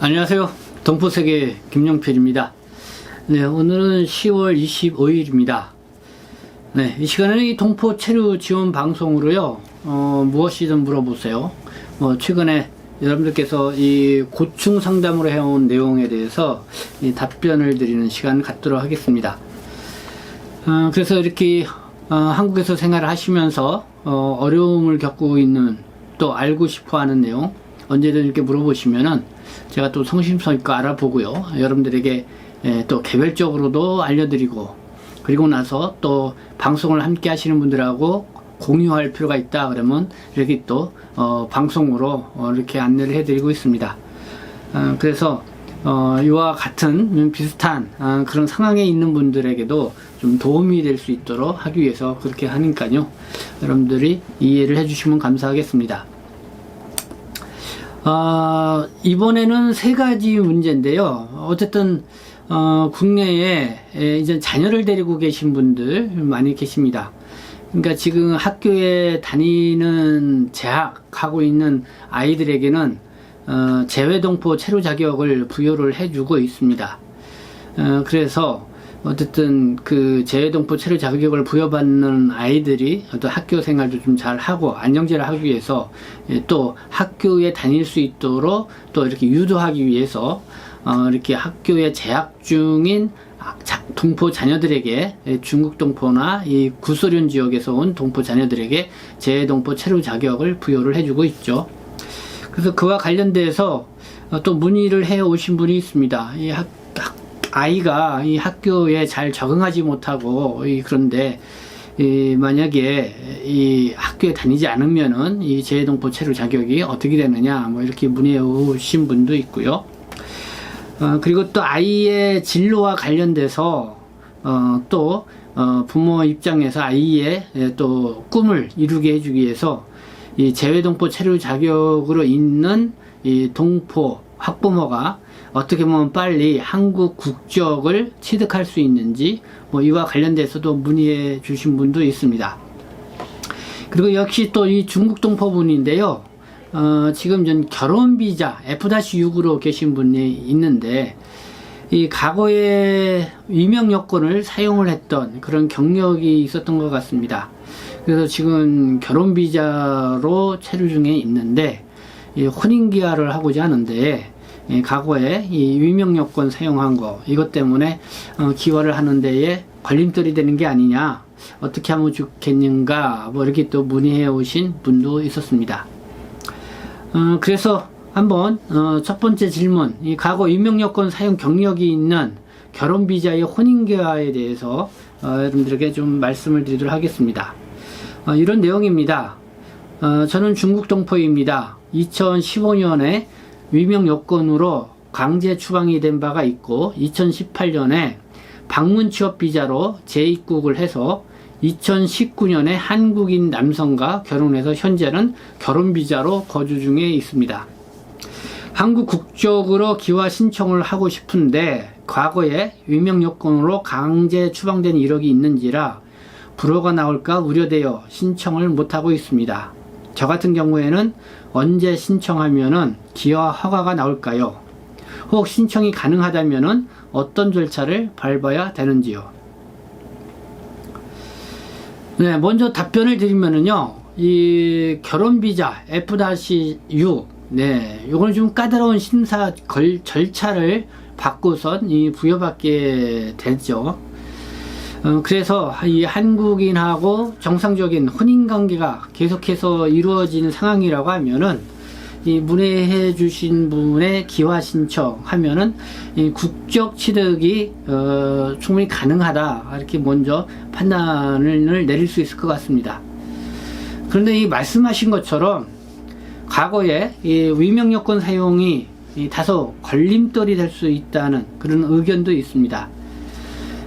안녕하세요. 동포세계 김용필입니다. 네, 오늘은 10월 25일입니다. 네, 이 시간에는 이 동포 체류 지원 방송으로요, 어, 무엇이든 물어보세요. 뭐, 최근에 여러분들께서 이 고충 상담으로 해온 내용에 대해서 이 답변을 드리는 시간을 갖도록 하겠습니다. 어, 그래서 이렇게 어, 한국에서 생활을 하시면서 어, 어려움을 겪고 있는 또 알고 싶어 하는 내용 언제든 이렇게 물어보시면은 제가 또 성심성의껏 알아보고요. 여러분들에게 예, 또 개별적으로도 알려드리고 그리고 나서 또 방송을 함께 하시는 분들하고 공유할 필요가 있다 그러면 이렇게 또 어, 방송으로 어, 이렇게 안내를 해드리고 있습니다. 어, 그래서 어, 이와 같은 비슷한 어, 그런 상황에 있는 분들에게도 좀 도움이 될 수 있도록 하기 위해서 그렇게 하니까요. 여러분들이 이해를 해주시면 감사하겠습니다. 어, 이번에는 세 가지 문제인데요. 어쨌든 어, 국내에 에, 이제 자녀를 데리고 계신 분들 많이 계십니다. 그러니까 지금 학교에 다니는 재학하고 있는 아이들에게는 어, 재외동포 체류 자격을 부여를 해주고 있습니다. 어, 그래서 어쨌든 그 재외동포 체류 자격을 부여받는 아이들이 어떤 학교 생활도 좀 잘 하고 안정제를 하기 위해서 예, 또 학교에 다닐 수 있도록 또 이렇게 유도하기 위해서 어, 이렇게 학교에 재학 중인 아, 자- 동포 자녀들에게 예, 중국 동포나 이 구소련 지역에서 온 동포 자녀들에게 재외동포 체류 자격을 부여를 해주고 있죠. 그래서 그와 관련돼서 어, 또 문의를 해 오신 분이 있습니다. 이 학, 학- 아이가 이 학교에 잘 적응하지 못하고 이 그런데 이 만약에 이 학교에 다니지 않으면은 이 재외동포 체류 자격이 어떻게 되느냐 뭐 이렇게 문의해 오신 분도 있고요. 어, 그리고 또 아이의 진로와 관련돼서 어, 또 어, 부모 입장에서 아이의 예, 또 꿈을 이루게 해주기 위해서 이 재외동포 체류 자격으로 있는 이 동포 학부모가 어떻게 보면 빨리 한국 국적을 취득할 수 있는지 뭐 이와 관련돼서도 문의해 주신 분도 있습니다. 그리고 역시 또 이 중국 동포분인데요. 어, 지금 전 결혼 비자 F-6으로 계신 분이 있는데 이 과거에 위명 여권을 사용을 했던 그런 경력이 있었던 것 같습니다. 그래서 지금 결혼 비자로 체류 중에 있는데 이 혼인 기하를 하고자 하는데 이 과거에 이 위명 여권 사용한 거 이것 때문에 어, 기화를 하는 데에 걸림돌이 되는 게 아니냐 어떻게 하면 좋겠는가 뭐 이렇게 또 문의해 오신 분도 있었습니다. 어, 그래서 한번 어, 첫 번째 질문, 이 과거 임명여권 사용 경력이 있는 결혼 비자의 혼인 계화에 대해서 어, 여러분들에게 좀 말씀을 드리도록 하겠습니다. 어, 이런 내용입니다. 어, 저는 중국 동포입니다. 2015년에 위명 여권으로 강제 추방이 된 바가 있고 2018년에 방문 취업 비자로 재입국을 해서 2019년에 한국인 남성과 결혼해서 현재는 결혼 비자로 거주 중에 있습니다. 한국 국적으로 기화 신청을 하고 싶은데 과거에 위명 여건으로 강제 추방된 이력이 있는지라 불허가 나올까 우려되어 신청을 못하고 있습니다. 저 같은 경우에는 언제 신청하면은 기화 허가가 나올까요? 혹 신청이 가능하다면은 어떤 절차를 밟아야 되는지요? 네, 먼저 답변을 드리면은요, 이 결혼 비자 F-U, 네, 요건 좀 까다로운 심사 걸, 절차를 받고선 이 부여받게 되죠. 어, 그래서 이 한국인하고 정상적인 혼인 관계가 계속해서 이루어지는 상황이라고 하면은 이 문의해 주신 분의 기화 신청하면은 이 국적 취득이 어, 충분히 가능하다 이렇게 먼저 판단을 내릴 수 있을 것 같습니다. 그런데 이 말씀하신 것처럼 과거에 이 위명 여권 사용이 이 다소 걸림돌이 될 수 있다는 그런 의견도 있습니다.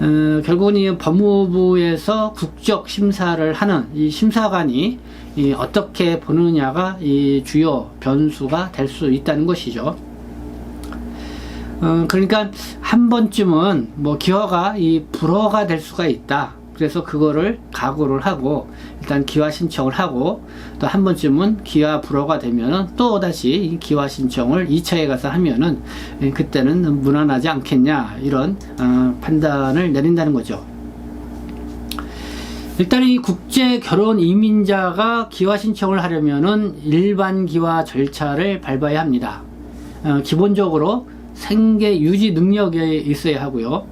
어, 결국은 이 법무부에서 국적 심사를 하는 이 심사관이 이 어떻게 보느냐가 이 주요 변수가 될 수 있다는 것이죠. 어, 그러니까 한 번쯤은 뭐 기화가 이 불허가 될 수가 있다. 그래서 그거를 각오를 하고 일단 기화 신청을 하고 또 한 번쯤은 기화 불허가 되면은 또 다시 이 기화 신청을 2차에 가서 하면은 예, 그때는 무난하지 않겠냐 이런 어, 판단을 내린다는 거죠. 일단 이 국제 결혼 이민자가 기화 신청을 하려면은 일반 기화 절차를 밟아야 합니다. 어, 기본적으로 생계 유지 능력이 있어야 하고요.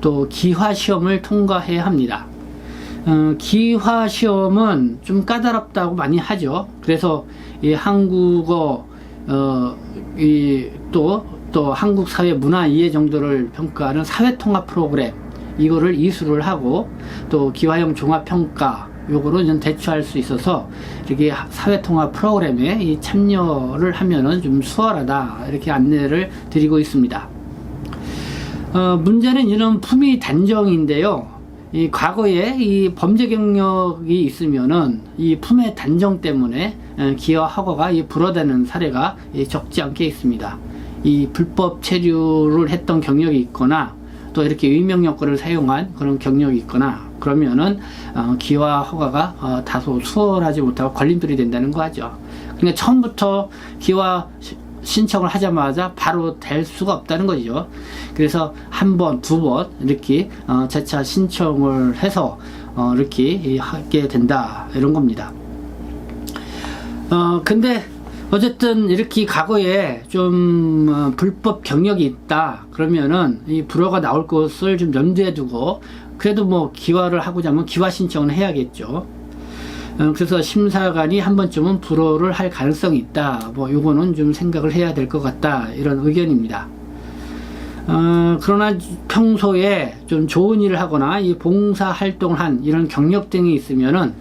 또 기화 시험을 통과해야 합니다. 어, 기화 시험은 좀 까다롭다고 많이 하죠. 그래서 이 한국어 어, 이또또 또 한국 사회 문화 이해 정도를 평가하는 사회 통합 프로그램 이거를 이수를 하고 또 기화형 종합 평가 요거로 좀 대처할 수 있어서 이렇게 사회 통합 프로그램에 이 참여를 하면은 좀 수월하다 이렇게 안내를 드리고 있습니다. 어, 문제는 이런 품위 단정인데요. 이 과거에 이 범죄 경력이 있으면은 이 품의 단정 때문에 허가가 이 불어되는 사례가 이 적지 않게 있습니다. 이 불법 체류를 했던 경력이 있거나 또 이렇게 위명 여권을 사용한 그런 경력이 있거나 그러면은 어, 기와 허가가 어, 다소 수월하지 못하고 걸림돌이 된다는 거 하죠. 그러니까 처음부터 기와 시- 신청을 하자마자 바로 될 수가 없다는 거죠. 그래서 한 번, 두 번 이렇게 어, 재차 신청을 해서 어, 이렇게 이 하게 된다 이런 겁니다. 어, 근데 어쨌든 이렇게 과거에 좀 어, 불법 경력이 있다 그러면은 이 불허가 나올 것을 좀 염두에 두고 그래도 뭐 기화를 하고자 하면 기화 신청을 해야겠죠. 어, 그래서 심사관이 한 번쯤은 불허를 할 가능성이 있다. 뭐 요거는 좀 생각을 해야 될 것 같다. 이런 의견입니다. 어, 그러나 평소에 좀 좋은 일을 하거나 이 봉사 활동을 한 이런 경력 등이 있으면은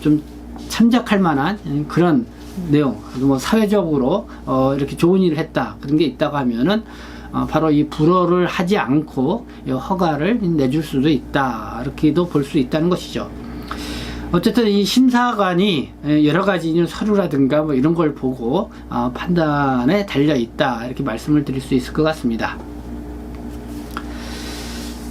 좀 참작할 만한 그런 내용, 뭐 사회적으로 어, 이렇게 좋은 일을 했다 그런 게 있다고 하면은 어, 바로 이 불허를 하지 않고 이 허가를 내줄 수도 있다 이렇게도 볼 수 있다는 것이죠. 어쨌든 이 심사관이 여러 가지 서류라든가 뭐 이런 걸 보고 어, 판단에 달려 있다 이렇게 말씀을 드릴 수 있을 것 같습니다.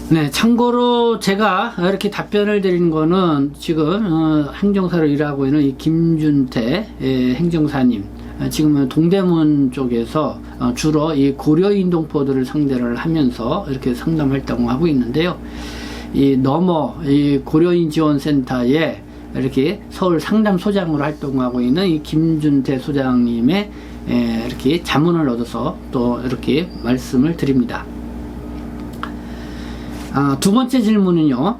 네, 참고로 제가 이렇게 답변을 드린 거는 지금 어, 행정사로 일하고 있는 이 김준태 예, 행정사님 어, 지금은 동대문 쪽에서 어, 주로 이 고려인 동포들을 상대를 하면서 이렇게 상담 활동을 하고 있는데요. 이 넘어 이 고려인 지원센터에 이렇게 서울 상담 소장으로 활동하고 있는 이 김준태 소장님의 예, 이렇게 자문을 얻어서 또 이렇게 말씀을 드립니다. 아, 두 번째 질문은요.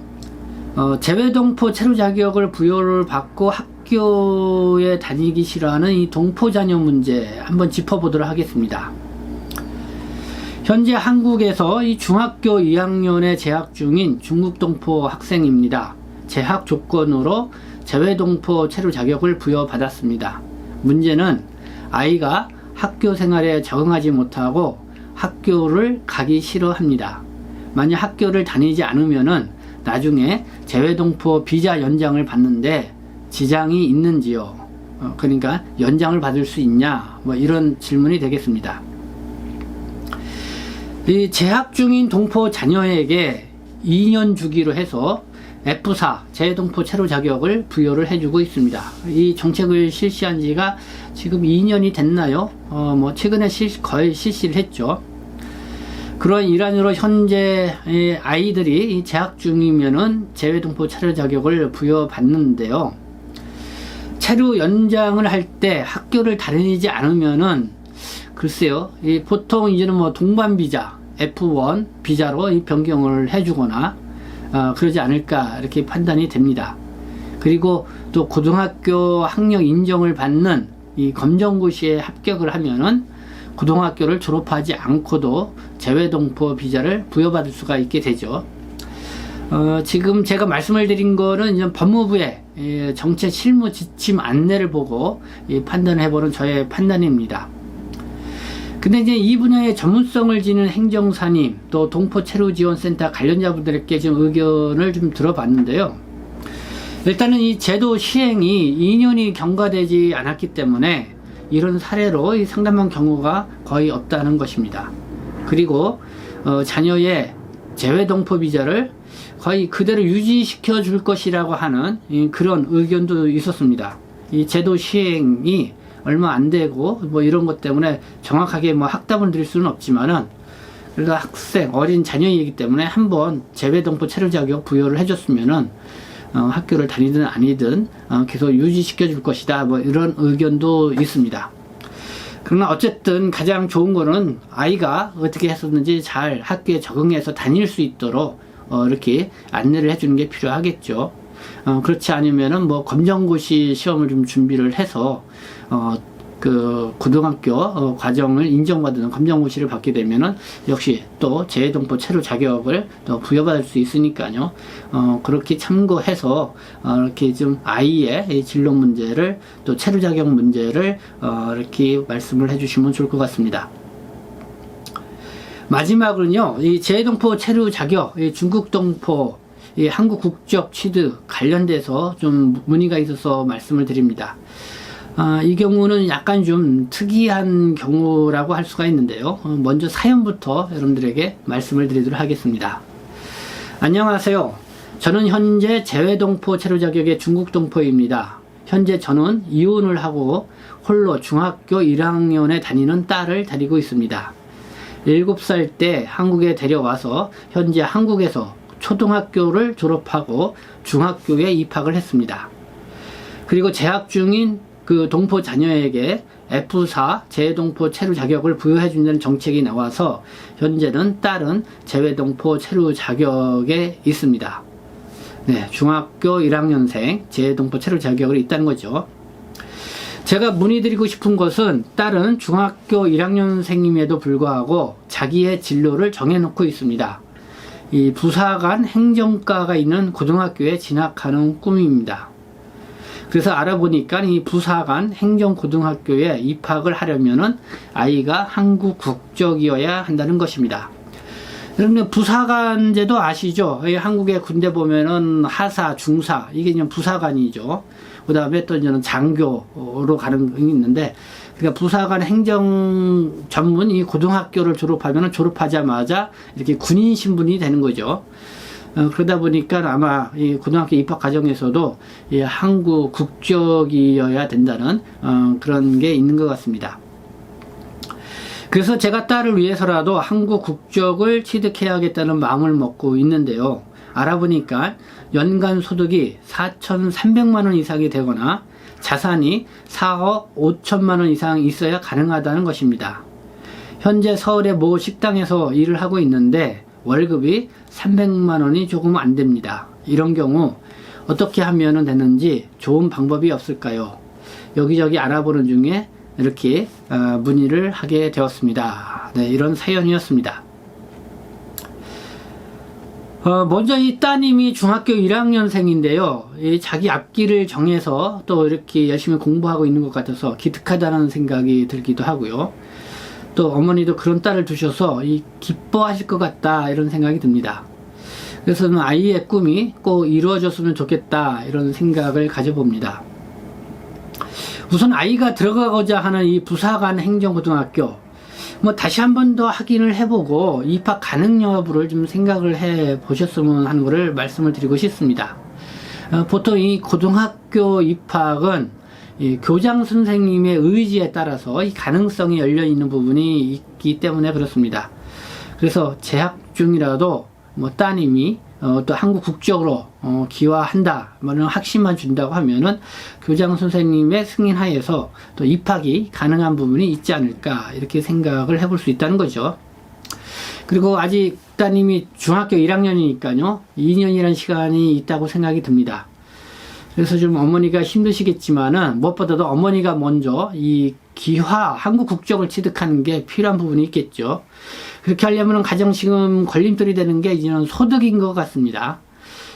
어, 재외동포 체류 자격을 부여를 받고 학교에 다니기 싫어하는 이 동포 자녀 문제 한번 짚어보도록 하겠습니다. 현재 한국에서 이 중학교 2학년에 재학 중인 중국 동포 학생입니다. 재학 조건으로 재외동포 체류 자격을 부여받았습니다. 문제는 아이가 학교 생활에 적응하지 못하고 학교를 가기 싫어합니다. 만약 학교를 다니지 않으면은 나중에 재외동포 비자 연장을 받는데 지장이 있는지요? 어, 그러니까 연장을 받을 수 있냐? 뭐 이런 질문이 되겠습니다. 이 재학 중인 동포 자녀에게 2년 주기로 해서 F4 재외동포 체류 자격을 부여를 해주고 있습니다. 이 정책을 실시한 지가 지금 2년이 됐나요? 어, 뭐 최근에 실, 거의 실시를 했죠. 그런 일환으로 현재 이 아이들이 이 재학 중이면은 재외동포 체류 자격을 부여받는데요. 체류 연장을 할 때 학교를 다니지 않으면은 글쎄요, 이 보통 이제는 뭐 동반 비자, F1 비자로 이 변경을 해주거나 어, 그러지 않을까 이렇게 판단이 됩니다. 그리고 또 고등학교 학력 인정을 받는 이 검정고시에 합격을 하면은 고등학교를 졸업하지 않고도 재외동포 비자를 부여받을 수가 있게 되죠. 어, 지금 제가 말씀을 드린 거는 이제 법무부의 예, 정책 실무 지침 안내를 보고 이 판단을 해보는 저의 판단입니다. 근데 이제 이 분야의 전문성을 지닌 행정사님 또 동포 체류 지원센터 관련자분들께 좀 의견을 좀 들어봤는데요. 일단은 이 제도 시행이 2년이 경과되지 않았기 때문에 이런 사례로 이 상담한 경우가 거의 없다는 것입니다. 그리고 어, 자녀의 재외 동포 비자를 거의 그대로 유지시켜 줄 것이라고 하는 이 그런 의견도 있었습니다. 이 제도 시행이 얼마 안 되고 뭐 이런 것 때문에 정확하게 뭐 학답을 드릴 수는 없지만은 그래도 학생 어린 자녀이기 때문에 한번 재외동포 체류 자격 부여를 해줬으면은 어, 학교를 다니든 아니든 어, 계속 유지시켜 줄 것이다 뭐 이런 의견도 있습니다. 그러나 어쨌든 가장 좋은 거는 아이가 어떻게 했었는지 잘 학교에 적응해서 다닐 수 있도록 어, 이렇게 안내를 해주는 게 필요하겠죠. 어, 그렇지 않으면은 뭐 검정고시 시험을 좀 준비를 해서 어, 그 고등학교 어, 과정을 인정받는 검정고시를 받게 되면은 역시 또 재외동포 체류 자격을 또 부여받을 수 있으니까요. 어, 그렇게 참고해서 어, 이렇게 좀 아이의 이 진로 문제를 또 체류 자격 문제를 어, 이렇게 말씀을 해주시면 좋을 것 같습니다. 마지막으로는요, 이 재동포 체류 자격, 이 중국 동포, 이 한국 국적 취득 관련돼서 좀 문의가 있어서 말씀을 드립니다. 아, 이 경우는 약간 좀 특이한 경우라고 할 수가 있는데요. 어, 먼저 사연부터 여러분들에게 말씀을 드리도록 하겠습니다. 안녕하세요. 저는 현재 재외동포 체류 자격의 중국 동포입니다. 현재 저는 이혼을 하고 홀로 중학교 1학년에 다니는 딸을 데리고 있습니다. 7살 때 한국에 데려와서 현재 한국에서 초등학교를 졸업하고 중학교에 입학을 했습니다. 그리고 재학 중인 그 동포 자녀에게 F4 재외동포 체류 자격을 부여해 준다는 정책이 나와서 현재는 딸은 재외동포 체류 자격에 있습니다. 네, 중학교 1학년생 재외동포 체류 자격을 있다는 거죠. 제가 문의드리고 싶은 것은 딸은 중학교 1학년생임에도 불구하고 자기의 진로를 정해놓고 있습니다. 이 부사관 행정과가 있는 고등학교에 진학하는 꿈입니다. 그래서 알아보니까 이 부사관 행정고등학교에 입학을 하려면은 아이가 한국 국적이어야 한다는 것입니다. 여러분 부사관제도 아시죠? 이 한국의 군대 보면은 하사, 중사 이게 이제 부사관이죠. 그 다음에 또 이제는 장교로 가는 게 있는데 그러니까 부사관 행정 전문 이 고등학교를 졸업하면 졸업하자마자 이렇게 군인 신분이 되는 거죠. 어, 그러다 보니까 아마 이 고등학교 입학 과정에서도 이 한국 국적이어야 된다는 어, 그런 게 있는 것 같습니다. 그래서 제가 딸을 위해서라도 한국 국적을 취득해야겠다는 마음을 먹고 있는데요. 알아보니까 연간 소득이 4,300만 원 이상이 되거나 자산이 4억 5천만 원 이상 있어야 가능하다는 것입니다. 현재 서울의 모 식당에서 일을 하고 있는데 월급이 300만 원이 조금 안 됩니다. 이런 경우 어떻게 하면 되는지 좋은 방법이 없을까요? 여기저기 알아보는 중에 이렇게 어, 문의를 하게 되었습니다. 네, 이런 사연이었습니다. 어, 먼저 이 따님이 중학교 1학년생인데요. 이 자기 앞길을 정해서 또 이렇게 열심히 공부하고 있는 것 같아서 기특하다는 생각이 들기도 하고요. 또 어머니도 그런 딸을 두셔서 이 기뻐하실 것 같다 이런 생각이 듭니다. 그래서 는 아이의 꿈이 꼭 이루어졌으면 좋겠다 이런 생각을 가져봅니다. 우선 아이가 들어가고자 하는 이 부사관 행정고등학교 뭐 다시 한 번 더 확인을 해보고 입학 가능 여부를 좀 생각을 해 보셨으면 하는 것을 말씀을 드리고 싶습니다. 어, 보통 이 고등학교 입학은 이 교장 선생님의 의지에 따라서 이 가능성이 열려 있는 부분이 있기 때문에 그렇습니다. 그래서 재학 중이라도 뭐 따님이 어, 또 한국 국적으로 어, 기화한다, 뭐 이런 확신만 준다고 하면은 교장 선생님의 승인 하에서 또 입학이 가능한 부분이 있지 않을까 이렇게 생각을 해볼 수 있다는 거죠. 그리고 아직 따님이 중학교 1학년이니까요, 2년이라는 시간이 있다고 생각이 듭니다. 그래서 좀 어머니가 힘드시겠지만은 무엇보다도 어머니가 먼저 이 기화 한국 국적을 취득하는 게 필요한 부분이 있겠죠. 그렇게 하려면 가장 지금 걸림돌이 되는 게 이제는 소득인 것 같습니다.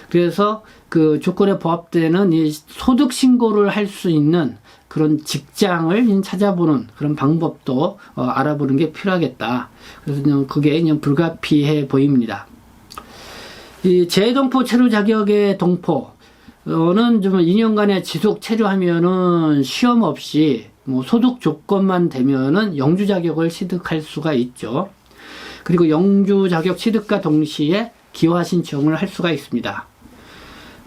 그래서 그 조건에 부합되는 이 소득 신고를 할 수 있는 그런 직장을 찾아보는 그런 방법도 어, 알아보는 게 필요하겠다. 그래서 그게 불가피해 보입니다. 이 재동포 체류 자격의 동포 어는 좀 2년간의 지속 체류하면은 시험 없이 뭐 소득 조건만 되면은 영주 자격을 취득할 수가 있죠. 그리고 영주 자격 취득과 동시에 기화 신청을 할 수가 있습니다.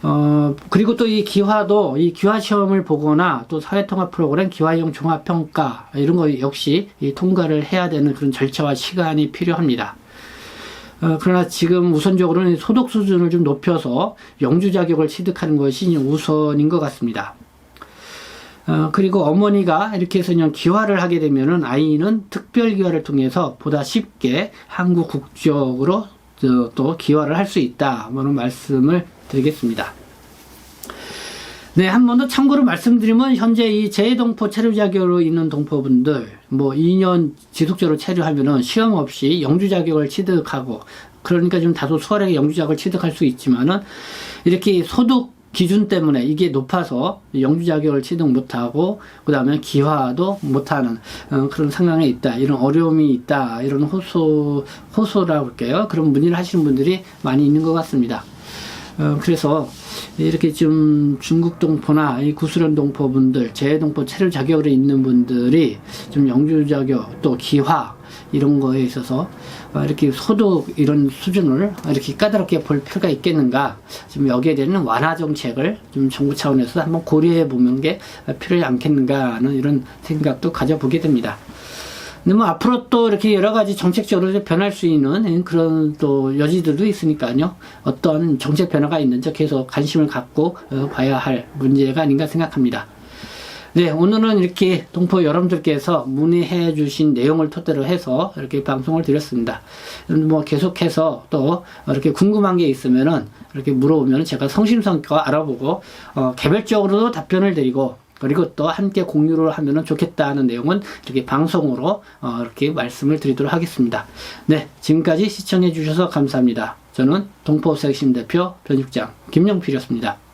어, 그리고 또 이 기화도 이 기화 시험을 보거나 또 사회통합 프로그램 기화형 종합평가 이런 거 역시 이 통과를 해야 되는 그런 절차와 시간이 필요합니다. 어, 그러나 지금 우선적으로는 소득 수준을 좀 높여서 영주 자격을 취득하는 것이 우선인 것 같습니다. 어, 그리고 어머니가 이렇게 해서 그냥 기화를 하게 되면은 아이는 특별 기화를 통해서 보다 쉽게 한국 국적으로 어, 또 기화를 할 수 있다. 뭐는 말씀을 드리겠습니다. 네, 한 번 더 참고로 말씀드리면 현재 이 재동포 체류 자격으로 있는 동포분들 뭐 2년 지속적으로 체류하면은 시험 없이 영주 자격을 취득하고 그러니까 좀 다소 수월하게 영주 자격을 취득할 수 있지만은 이렇게 소득 기준 때문에 이게 높아서 영주 자격을 취득 못하고 그 다음에 기화도 못하는 어, 그런 상황에 있다 이런 어려움이 있다 이런 호소 호소라고 할게요 그런 문의를 하시는 분들이 많이 있는 것 같습니다. 어, 그래서 이렇게 좀 중국 동포나 이 구수련 동포분들, 재동포 체류 자격으로 있는 분들이 좀 영주 자격 또 기화 이런 거에 있어서 어, 이렇게 소득 이런 수준을 이렇게 까다롭게 볼 필요가 있겠는가 지금 여기에 대한 완화 정책을 좀 정부 차원에서 한번 고려해 보는 게 필요하지 않겠는가 하는 이런 생각도 가져보게 됩니다. 뭐 앞으로 또 이렇게 여러 가지 정책적으로 변할 수 있는 그런 또 여지들도 있으니까요. 어떤 정책 변화가 있는지 계속 관심을 갖고 어, 봐야 할 문제가 아닌가 생각합니다. 네, 오늘은 이렇게 동포 여러분들께서 문의해 주신 내용을 토대로 해서 이렇게 방송을 드렸습니다. 뭐 계속해서 또 이렇게 궁금한 게 있으면은 이렇게 물어보면 제가 성심성의껏 알아보고 어, 개별적으로도 답변을 드리고 그리고 또 함께 공유를 하면 좋겠다는 내용은 이렇게 방송으로 어, 이렇게 말씀을 드리도록 하겠습니다. 네, 지금까지 시청해 주셔서 감사합니다. 저는 동포색심 대표 변육장 김영필이었습니다.